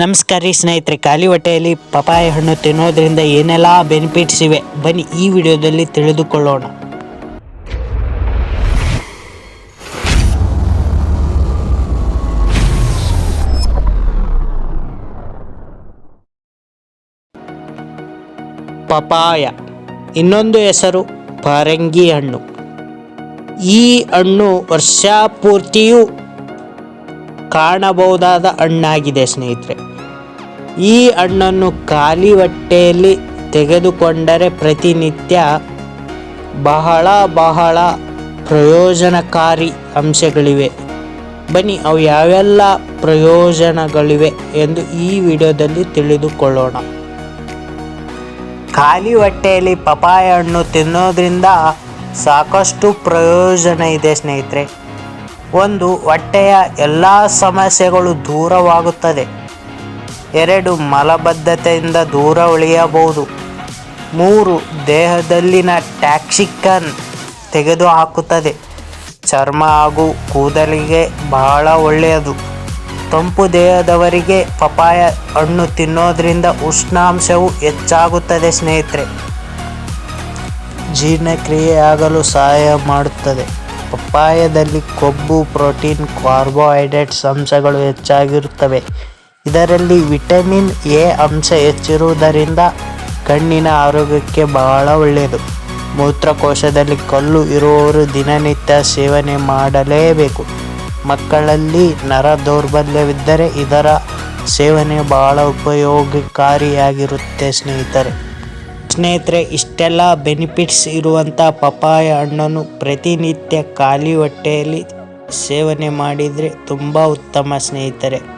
ನಮಸ್ಕಾರ ರೀ ಸ್ನೇಹಿತರೆ, ಖಾಲಿ ಹೊಟ್ಟೆಯಲ್ಲಿ ಪಪಾಯ ಹಣ್ಣು ತಿನ್ನೋದ್ರಿಂದ ಏನೆಲ್ಲ ಬೆನಿಫಿಟ್ಸ್ ಇವೆ? ಬನ್ನಿ ಈ ವಿಡಿಯೋದಲ್ಲಿ ತಿಳಿದುಕೊಳ್ಳೋಣ. ಪಪಾಯ ಇನ್ನೊಂದು ಹೆಸರು, ಪರಂಗಿ ಹಣ್ಣು. ಈ ಹಣ್ಣು ವರ್ಷ ಪೂರ್ತಿಯೂ ಕಾಣಬಹುದಾದ ಹಣ್ಣಾಗಿದೆ ಸ್ನೇಹಿತರೆ. ಈ ಹಣ್ಣನ್ನು ಖಾಲಿ ಹೊಟ್ಟೆಯಲ್ಲಿ ತೆಗೆದುಕೊಂಡರೆ ಪ್ರತಿನಿತ್ಯ ಬಹಳ ಬಹಳ ಪ್ರಯೋಜನಕಾರಿ ಅಂಶಗಳಿವೆ. ಬನ್ನಿ, ಅವು ಯಾವೆಲ್ಲ ಪ್ರಯೋಜನಗಳಿವೆ ಎಂದು ಈ ವಿಡಿಯೋದಲ್ಲಿ ತಿಳಿದುಕೊಳ್ಳೋಣ. ಖಾಲಿ ಹೊಟ್ಟೆಯಲ್ಲಿ ಪಪಾಯ ಹಣ್ಣು ತಿನ್ನೋದ್ರಿಂದ ಸಾಕಷ್ಟು ಪ್ರಯೋಜನ ಇದೆ ಸ್ನೇಹಿತರೆ. ಒಂದು ಹೊಟ್ಟೆಯ ಎಲ್ಲ ಸಮಸ್ಯೆಗಳು ದೂರವಾಗುತ್ತದೆ. ಎರಡು ಮಲಬದ್ಧತೆಯಿಂದ ದೂರ ಉಳಿಯಬಹುದು. ಮೂರು, ದೇಹದಲ್ಲಿನ ಟ್ಯಾಕ್ಸಿಕನ್ ತೆಗೆದುಹಾಕುತ್ತದೆ. ಚರ್ಮ ಹಾಗೂ ಕೂದಲಿಗೆ ಬಹಳ ಒಳ್ಳೆಯದು. ತಂಪು ದೇಹದವರಿಗೆ ಪಪಾಯ ಹಣ್ಣು ತಿನ್ನೋದ್ರಿಂದ ಉಷ್ಣಾಂಶವು ಹೆಚ್ಚಾಗುತ್ತದೆ ಸ್ನೇಹಿತರೆ. ಜೀರ್ಣಕ್ರಿಯೆ ಆಗಲು ಸಹಾಯ ಮಾಡುತ್ತದೆ. ಪಪ್ಪಾಯದಲ್ಲಿ ಕೊಬ್ಬು, ಪ್ರೋಟೀನ್, ಕಾರ್ಬೋಹೈಡ್ರೇಟ್ಸ್ ಅಂಶಗಳು ಹೆಚ್ಚಾಗಿರುತ್ತವೆ. ಇದರಲ್ಲಿ ವಿಟಮಿನ್ ಎ ಅಂಶ ಹೆಚ್ಚಿರುವುದರಿಂದ ಕಣ್ಣಿನ ಆರೋಗ್ಯಕ್ಕೆ ಬಹಳ ಒಳ್ಳೆಯದು. ಮೂತ್ರಕೋಶದಲ್ಲಿ ಕಲ್ಲು ಇರುವವರು ದಿನನಿತ್ಯ ಸೇವನೆ ಮಾಡಲೇಬೇಕು. ಮಕ್ಕಳಲ್ಲಿ ನರ ದೌರ್ಬಲ್ಯವಿದ್ದರೆ ಇದರ ಸೇವನೆ ಬಹಳ ಉಪಯೋಗಕಾರಿಯಾಗಿರುತ್ತೆ ಸ್ನೇಹಿತರೆ. ಸ್ನೇಹಿತರೆ, ಇಷ್ಟೆಲ್ಲ ಬೆನಿಫಿಟ್ಸ್ ಇರುವಂಥ ಪಪಾಯ ಹಣ್ಣನ್ನು ಪ್ರತಿನಿತ್ಯ ಖಾಲಿ ಹೊಟ್ಟೆಯಲ್ಲಿ ಸೇವನೆ ಮಾಡಿದರೆ ತುಂಬ ಉತ್ತಮ ಸ್ನೇಹಿತರೆ.